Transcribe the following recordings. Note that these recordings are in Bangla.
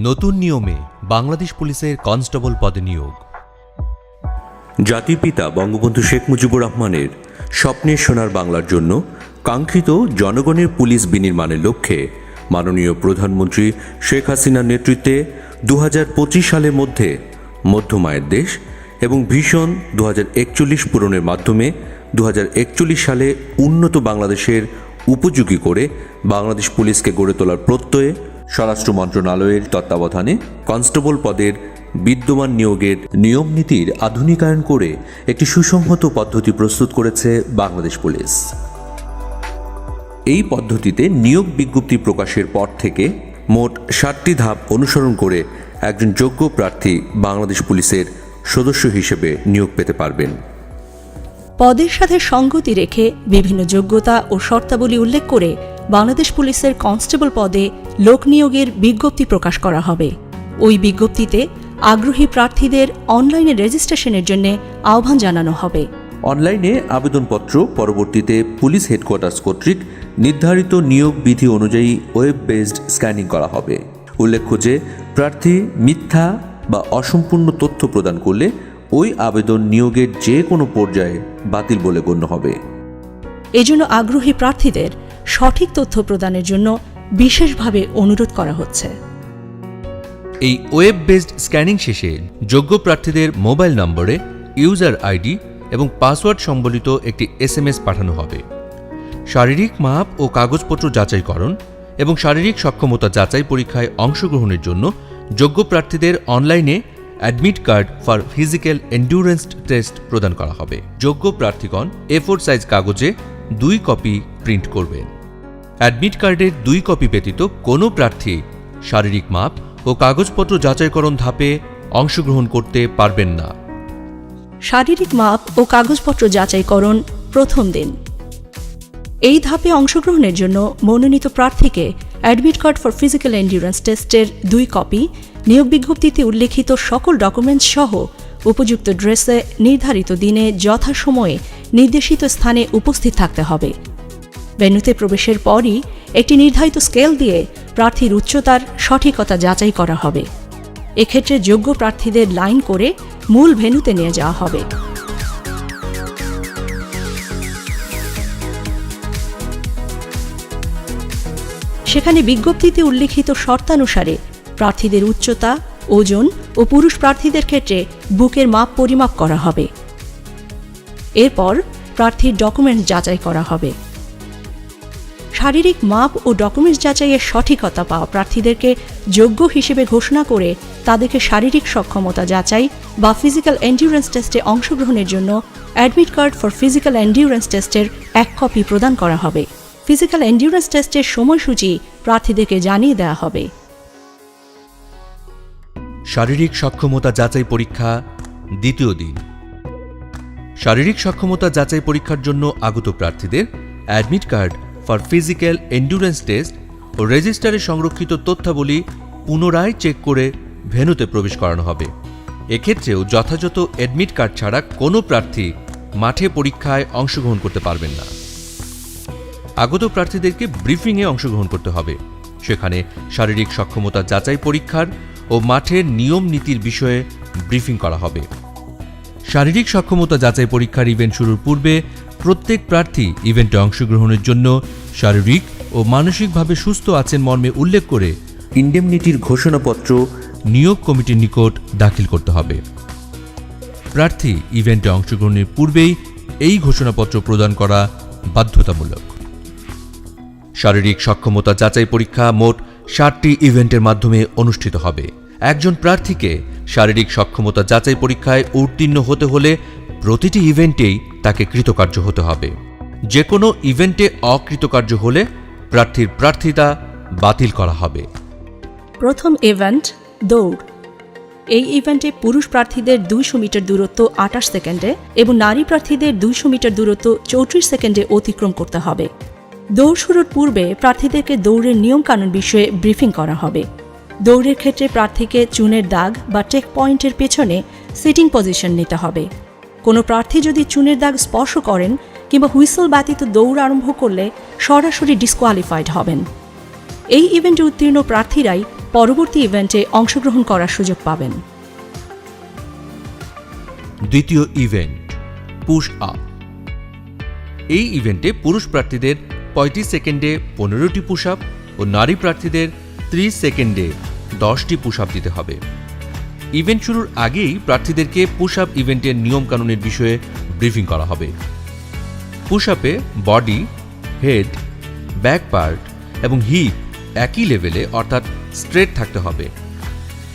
নতুন নিয়মে বাংলাদেশ পুলিশের কনস্টেবল পদে নিয়োগ। জাতির পিতা বঙ্গবন্ধু শেখ মুজিবুর রহমানের স্বপ্নের সোনার বাংলার জন্য কাঙ্ক্ষিত জনগণের পুলিশ বিনির্মাণের লক্ষ্যে মাননীয় প্রধানমন্ত্রী শেখ হাসিনার নেতৃত্বে দু হাজার পঁচিশ সালের মধ্যে মধ্যমায়ের দেশ এবং ভীষণ দু একচল্লিশ পূরণের মাধ্যমে দু একচল্লিশ সালে উন্নত বাংলাদেশের উপযোগী করে বাংলাদেশ পুলিশকে গড়ে তোলার প্রত্যয়ে স্বরাষ্ট্র মন্ত্রণালয়ের তত্ত্বাবধানে কনস্টেবল পদের বিদ্যমান নিয়োগের নিয়ম নীতির আধুনিকায়ন করে একটি সুসংহত পদ্ধতি প্রস্তুত করেছে বাংলাদেশ পুলিশ। এই পদ্ধতিতে নিয়োগ বিজ্ঞপ্তি প্রকাশের পর থেকে মোট ষাটটি ধাপ অনুসরণ করে একজন যোগ্য প্রার্থী বাংলাদেশ পুলিশের সদস্য হিসেবে নিয়োগ পেতে পারবেন। পদের সাথে সঙ্গতি রেখে বিভিন্ন যোগ্যতা ও শর্তাবলী উল্লেখ করে বাংলাদেশ পুলিশের কনস্টেবল পদে লোক নিয়োগের বিজ্ঞপ্তি প্রকাশ করা হবে। ওই বিজ্ঞপ্তিতে আগ্রহী প্রার্থীদের অনলাইনে রেজিস্ট্রেশনের জন্য আহ্বান জানানো হবে। অনলাইনে আবেদনপত্র পরবর্তীতে পুলিশ হেডকোয়ার্টার্স কর্তৃক নির্ধারিত নিয়োগ বিধি অনুযায়ী ওয়েব বেসড স্ক্যানিং করা হবে। উল্লেখ্য যে প্রার্থী মিথ্যা বা অসম্পূর্ণ তথ্য প্রদান করলে ওই আবেদন নিয়োগের যে কোনো পর্যায়ে বাতিল বলে গণ্য হবে। এজন্য আগ্রহী প্রার্থীদের সঠিক তথ্য প্রদানের জন্য বিশেষভাবে অনুরোধ করা হচ্ছে। এই ওয়েব বেসড স্ক্যানিং শেষে যোগ্য প্রার্থীদের মোবাইল নম্বরে ইউজার আইডি এবং পাসওয়ার্ড সম্বলিত একটি এসএমএস পাঠানো হবে। শারীরিক মাপ ও কাগজপত্র যাচাইকরণ এবং শারীরিক সক্ষমতা যাচাই পরীক্ষায় অংশগ্রহণের জন্য যোগ্য প্রার্থীদের অনলাইনে admit card for physical endurance test প্রদান করা হবে। যোগ্য প্রার্থীগণ এ ফোর সাইজ কাগজে দুই কপি প্রিন্ট করবেন। অ্যাডমিট কার্ডের দুই কপি ব্যতীত কোনো প্রার্থী শারীরিক মাপ ও কাগজপত্র যাচাইকরণ ধাপে অংশগ্রহণ করতে পারবেন না। শারীরিক মাপ ও কাগজপত্র যাচাইকরণ প্রথম দিন। এই ধাপে অংশগ্রহণের জন্য মনোনীত প্রার্থীকে admit card for physical endurance টেস্টের দুই কপি নিয়োগ বিজ্ঞপ্তিতে উল্লেখিত সকল ডকুমেন্টস সহ উপযুক্ত ড্রেসে নির্ধারিত দিনে যথাসময়ে নির্দেশিত স্থানে উপস্থিত থাকতে হবে। ভেন্যুতে প্রবেশের পরই একটি নির্ধারিত স্কেল দিয়ে প্রার্থীর উচ্চতার সঠিকতা যাচাই করা হবে। এক্ষেত্রে যোগ্য প্রার্থীদের লাইন করে মূল ভেন্যুতে নিয়ে যাওয়া হবে। সেখানে বিজ্ঞপ্তিতে উল্লিখিত শর্তানুসারে প্রার্থীদের উচ্চতা, ওজন ও পুরুষ প্রার্থীদের ক্ষেত্রে বুকের মাপ পরিমাপ করা হবে। এরপর প্রার্থীর ডকুমেন্টস যাচাই করা হবে। শারীরিক মাপ ও ডকুমেন্টস যাচাইয়ের সঠিকতা পাওয়া প্রার্থীদেরকে যোগ্য হিসেবে ঘোষণা করে তাদেরকে শারীরিক সক্ষমতা যাচাই বা ফিজিক্যাল এন্ডিউরেন্স টেস্টে অংশগ্রহণের জন্য admit card for physical endurance টেস্টের এক কপি প্রদান করা হবে। ফিজিক্যাল এন্ডিউরেন্স টেস্টের সময়সূচি প্রার্থীদেরকে জানিয়ে দেওয়া হবে। শারীরিক সক্ষমতা যাচাই পরীক্ষা দ্বিতীয় দিন। শারীরিক সক্ষমতা যাচাই পরীক্ষার জন্য আগত প্রার্থীদের admit card for physical endurance test ও রেজিস্টারে সংরক্ষিত তথ্যাবলী পুনরায় চেক করে ভেন্যুতে প্রবেশ করানো হবে। এক্ষেত্রেও যথাযথ অ্যাডমিট কার্ড ছাড়া কোনো প্রার্থী মাঠে পরীক্ষায় অংশগ্রহণ করতে পারবেন না। আগত প্রার্থীদেরকে ব্রিফিংয়ে অংশগ্রহণ করতে হবে। সেখানে শারীরিক সক্ষমতা যাচাই পরীক্ষার ও মাঠের নিয়ম নীতির বিষয়ে ব্রিফিং করা হবে। শারীরিক সক্ষমতা যাচাই পরীক্ষার ইভেন্ট শুরুর পূর্বে প্রত্যেক প্রার্থী ইভেন্টে অংশগ্রহণের জন্য শারীরিক ও মানসিকভাবে সুস্থ আছেন মর্মে উল্লেখ করে ইন্ডেমনিটির ঘোষণাপত্র নিয়োগ কমিটির নিকট দাখিল করতে হবে। প্রার্থী ইভেন্টে অংশগ্রহণের পূর্বেই এই ঘোষণাপত্র প্রদান করা বাধ্যতামূলক। শারীরিক সক্ষমতা যাচাই পরীক্ষা মোট ষাটটি ইভেন্টের মাধ্যমে অনুষ্ঠিত হবে। একজন প্রার্থীকে শারীরিক সক্ষমতা যাচাই পরীক্ষায় উত্তীর্ণ হতে হলে প্রতিটি ইভেন্টেই তাকে কৃতকার্য হতে হবে। যে কোনো ইভেন্টে অকৃতকার্য হলে প্রার্থীর প্রার্থিতা বাতিল করা হবে। প্রথম ইভেন্ট দৌড়। এই ইভেন্টে পুরুষ প্রার্থীদের দুইশো মিটার দূরত্ব আটাশ সেকেন্ডে এবং নারী প্রার্থীদের দুইশো মিটার দূরত্ব চৌত্রিশ সেকেন্ডে অতিক্রম করতে হবে। দৌড় শুরুর পূর্বে প্রার্থীদেরকে দৌড়ের নিয়মকানুন বিষয়ে ব্রিফিং করা হবে। দৌড়ের ক্ষেত্রে প্রার্থীকে চুনের দাগ বা টেক পয়েন্টের পেছনে সিটিং পজিশন নিতে হবে। কোনো প্রার্থী যদি চুনের দাগ স্পর্শ করেন কিংবা হুইসল ব্যতীত দৌড় আরম্ভ করলে সরাসরি ডিসকোয়ালিফাইড হবেন। এই ইভেন্টে উত্তীর্ণ প্রার্থীরাই পরবর্তী ইভেন্টে অংশগ্রহণ করার সুযোগ পাবেন। দ্বিতীয় ইভেন্ট পুশ আপ এই ইভেন্টে পুরুষ প্রার্থীদের পঁয়ত্রিশ সেকেন্ডে পনেরোটি পুশ আপ ও নারী প্রার্থীদের ত্রিশ সেকেন্ডে দশটি পুশ আপ দিতে হবে। ইভেন্ট শুরুর আগেই প্রার্থীদেরকে পুশ আপ ইভেন্টের নিয়মকানুনের বিষয়ে ব্রিফিং করা হবে। পুশ আপে বডি, হেড, ব্যাক পার্ট এবং হিপ একই লেভেলে অর্থাৎ স্ট্রেট থাকতে হবে।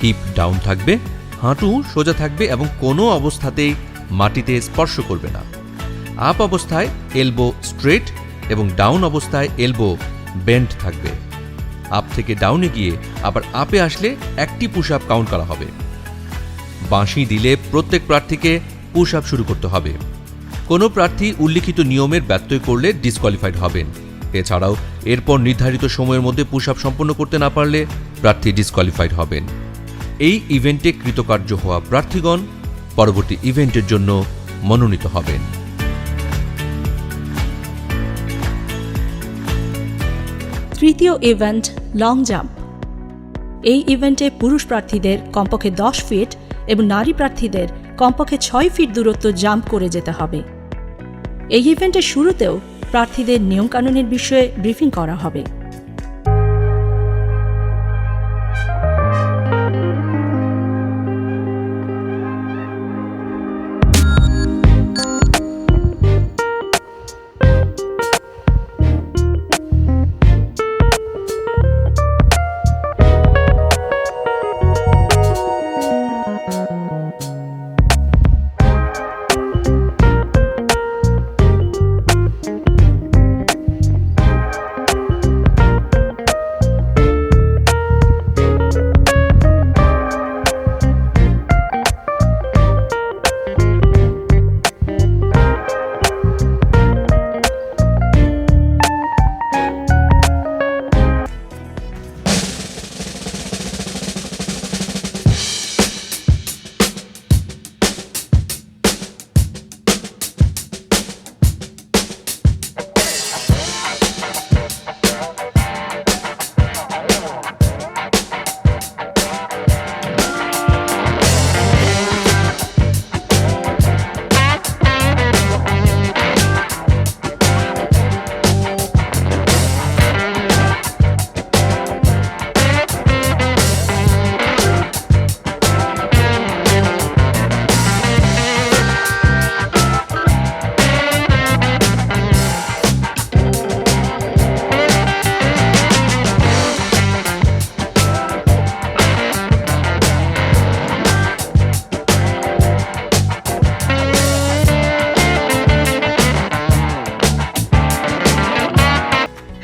হিপ ডাউন থাকবে, হাঁটু সোজা থাকবে এবং কোনো অবস্থাতেই মাটিতে স্পর্শ করবে না। আপ অবস্থায় এলবো স্ট্রেট এবং ডাউন অবস্থায় এলবো বেন্ড থাকবে। আপ থেকে ডাউনে গিয়ে আবার আপে আসলে একটি পুশ আপ কাউন্ট করা হবে। বাঁশি দিলে প্রত্যেক প্রার্থীকে পুশ আপ শুরু করতে হবে। কোনো প্রার্থী উল্লিখিত নিয়মের ব্যত্যয় করলে ডিসকোয়ালিফাইড হবেন। এছাড়াও, এরপর নির্ধারিত সময়ের মধ্যে পুশ আপ সম্পন্ন করতে না পারলে প্রার্থী ডিসকোয়ালিফাইড হবেন। এই ইভেন্টে কৃতকার্য হওয়া প্রার্থীগণ পরবর্তী ইভেন্টের জন্য মনোনীত হবেন। তৃতীয় ইভেন্ট, লং জাম্প। এই ইভেন্টে পুরুষ প্রার্থীদের কমপক্ষে দশ ফিট এবং নারী প্রার্থীদের কমপক্ষে ছয় ফিট দূরত্ব জাম্প করে যেতে হবে। এই ইভেন্টের শুরুতেও প্রার্থীদের নিয়মকানুনের বিষয়ে ব্রিফিং করা হবে।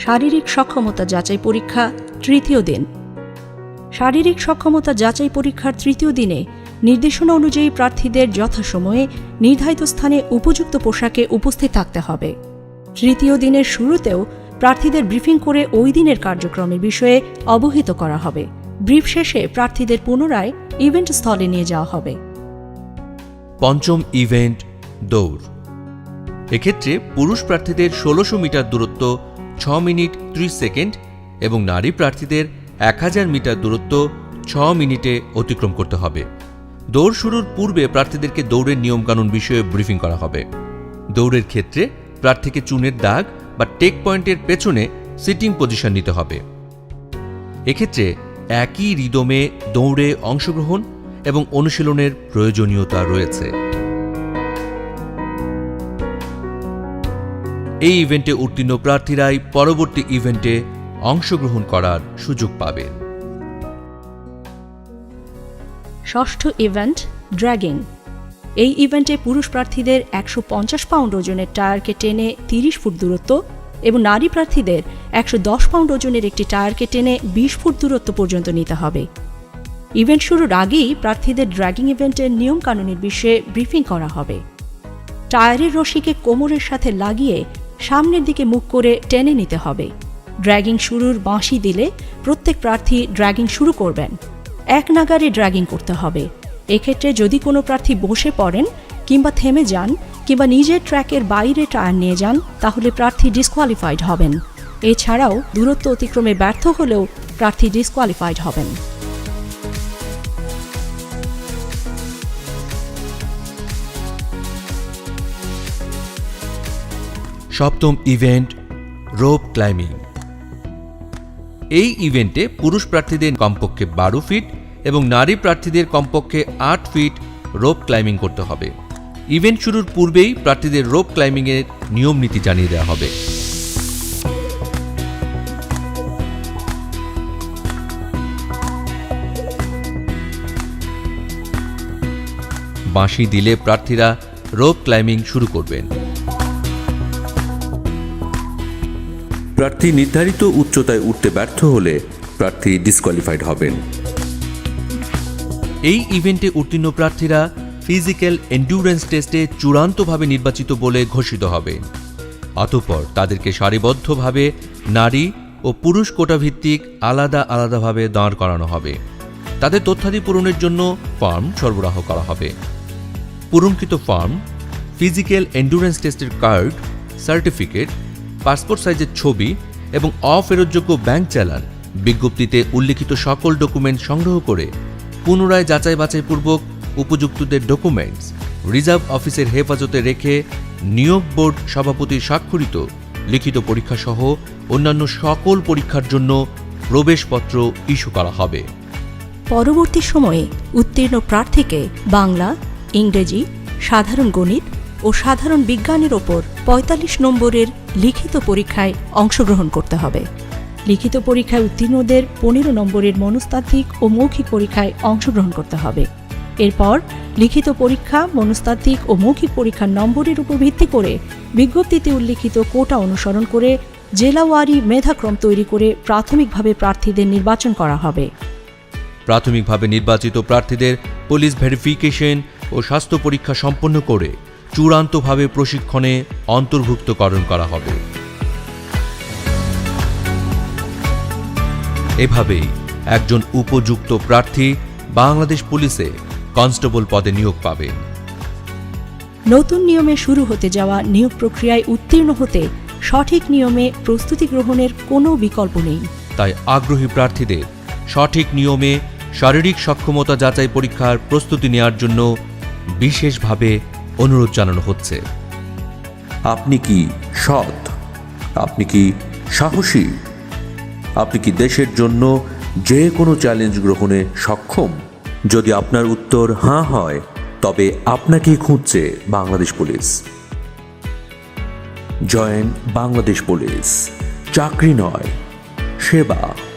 শারীরিক সক্ষমতা যাচাই পরীক্ষা তৃতীয় দিন। শারীরিক সক্ষমতা যাচাই পরীক্ষার তৃতীয় দিনে নির্দেশনা অনুযায়ী প্রার্থীদের যথাসময়ে নির্ধারিত স্থানে উপযুক্ত পোশাকে উপস্থিত থাকতে হবে। তৃতীয় দিনের শুরুতেও প্রার্থীদের ব্রিফিং করে ওই দিনের কার্যক্রমের বিষয়ে অবহিত করা হবে। ব্রিফ শেষে প্রার্থীদের পুনরায় ইভেন্ট স্থলে নিয়ে যাওয়া হবে। পঞ্চম ইভেন্ট, দৌড়। এক্ষেত্রে পুরুষ প্রার্থীদের ষোলোশো মিটার দূরত্ব ছ মিনিট ত্রিশ সেকেন্ড এবং নারী প্রার্থীদের এক হাজার মিটার দূরত্ব ছ মিনিটে অতিক্রম করতে হবে। দৌড় শুরুর পূর্বে প্রার্থীদেরকে দৌড়ের নিয়মকানুন বিষয়ে ব্রিফিং করা হবে। দৌড়ের ক্ষেত্রে প্রার্থীকে চুনের দাগ বা টেক পয়েন্টের পেছনে সিটিং পজিশন নিতে হবে। এক্ষেত্রে একই রিদমে দৌড়ে অংশগ্রহণ এবং অনুশীলনের প্রয়োজনীয়তা রয়েছে। এই ইভেন্টে উত্তীর্ণ প্রার্থীরাই পরবর্তী ইভেন্টে অংশগ্রহণ করার সুযোগ পাবেন ষষ্ঠ ইভেন্ট ড্র্যাগিং এই ইভেন্টে পুরুষ প্রার্থীদের একশো পঞ্চাশ পাউন্ড ওজনের টায়ারকে টেনে তিরিশ ফুট দূরত্ব এবং নারী প্রার্থীদের একশো দশ পাউন্ড ওজনের একটি টায়ারকে টেনে বিশ ফুট দূরত্ব পর্যন্ত নিতে হবে। ইভেন্ট শুরুর আগেই প্রার্থীদের ড্র্যাগিং ইভেন্টের নিয়মকানুনের বিষয়ে ব্রিফিং করা হবে। টায়ারের রশিকে কোমরের সাথে লাগিয়ে সামনের দিকে মুখ করে টেনে নিতে হবে। ড্র্যাগিং শুরুর বাঁশি দিলে প্রত্যেক প্রার্থী ড্র্যাগিং শুরু করবেন। এক নাগারে ড্র্যাগিং করতে হবে। এক্ষেত্রে যদি কোনো প্রার্থী বসে পড়েন কিংবা থেমে যান কিংবা নিজের ট্র্যাকের বাইরে টায়ার নিয়ে যান, তাহলে প্রার্থী ডিসকোয়ালিফাইড হবেন। এছাড়াও দূরত্ব অতিক্রমে ব্যর্থ হলেও প্রার্থী ডিসকোয়ালিফাইড হবেন। সপ্তম ইভেন্ট রোপ ক্লাইম্বিং। এই ইভেন্টে পুরুষ প্রার্থীদের কমপক্ষে বারো ফিট এবং নারী প্রার্থীদের কমপক্ষে আট ফিট রোপ ক্লাইম্বিং করতে হবে। ইভেন্ট শুরুর পূর্বেই প্রার্থীদের রোপ ক্লাইম্বিংয়ের নিয়ম নীতি জানিয়ে দেওয়া হবে। বাঁশি দিলে প্রার্থীরা রোপ ক্লাইম্বিং শুরু করবেন। প্রার্থী নির্ধারিত উচ্চতায় উঠতে ব্যর্থ হলে প্রার্থী ডিসকোয়ালিফাইড হবেন। এই ইভেন্টে উত্তীর্ণ প্রার্থীরা ফিজিক্যাল এন্ডুরেন্স টেস্টে চূড়ান্তভাবে নির্বাচিত বলে ঘোষিত হবে। অতঃপর তাদেরকে সারিবদ্ধভাবে নারী ও পুরুষ কোটাভিত্তিক আলাদা আলাদাভাবে দাঁড় করানো হবে। তাদের তথ্যাদি পূরণের জন্য ফর্ম সরবরাহ করা হবে। পূরণকৃত ফর্ম ফিজিক্যাল এন্ডুরেন্স টেস্টের কার্ড সার্টিফিকেট পাসপোর্ট সাইজের ছবি এবং অফেরতযোগ্য ব্যাংক চালান। বিজ্ঞপ্তিতে উল্লিখিত সকল ডকুমেন্ট সংগ্রহ করে পুনরায় যাচাই বাছাইপূর্বক উপযুক্তদের ডকুমেন্টস রিজার্ভ অফিসের হেফাজতে রেখে নিয়োগ বোর্ড সভাপতির স্বাক্ষরিত, লিখিত পরীক্ষাসহ অন্যান্য সকল পরীক্ষার জন্য প্রবেশপত্র ইস্যু করা হবে। পরবর্তী সময়ে উত্তীর্ণ প্রার্থীকে বাংলা, ইংরেজি, সাধারণ গণিত ও সাধারণ বিজ্ঞানের ওপর ৪৫ নম্বরের লিখিত পরীক্ষায় অংশগ্রহণ করতে হবে। লিখিত পরীক্ষায় উত্তীর্ণদের পনেরো নম্বরের মনস্তাত্ত্বিক ও মৌখিক পরীক্ষায় অংশগ্রহণ করতে হবে। এরপর লিখিত পরীক্ষা, মনস্তাত্ত্বিক ও মৌখিক পরীক্ষার নম্বরের উপর ভিত্তি করে বিজ্ঞপ্তিতে উল্লিখিত কোটা অনুসরণ করে জেলাওয়ারি মেধাক্রম তৈরি করে প্রাথমিকভাবে প্রার্থীদের নির্বাচন করা হবে। প্রাথমিকভাবে নির্বাচিত প্রার্থীদের পুলিশ ভেরিফিকেশন ও স্বাস্থ্য পরীক্ষা সম্পন্ন করে চূড়ান্তভাবে প্রশিক্ষণে অন্তর্ভুক্তকরণ করা হবে। এভাবেই একজন উপযুক্ত প্রার্থী বাংলাদেশ পুলিশে কনস্টেবল পদে নিয়োগ পাবে নতুন নিয়মে শুরু হতে যাওয়া নিয়োগ প্রক্রিয়ায় উত্তীর্ণ হতে সঠিক নিয়মে প্রস্তুতি গ্রহণের কোনো বিকল্প নেই। তাই আগ্রহী প্রার্থীদের সঠিক নিয়মে শারীরিক সক্ষমতা যাচাই পরীক্ষার প্রস্তুতি নেওয়ার জন্য বিশেষভাবে অনুরোধ জানানো হচ্ছে। আপনি কি সৎ? আপনি কি সাহসী? আপনি কি দেশের জন্য যে কোনো চ্যালেঞ্জ গ্রহণে সক্ষম? যদি আপনার উত্তর হাঁ হয়, তবে আপনাকেই খুঁজছে Bangladesh police. Join Bangladesh police. চাকরি নয়, সেবা।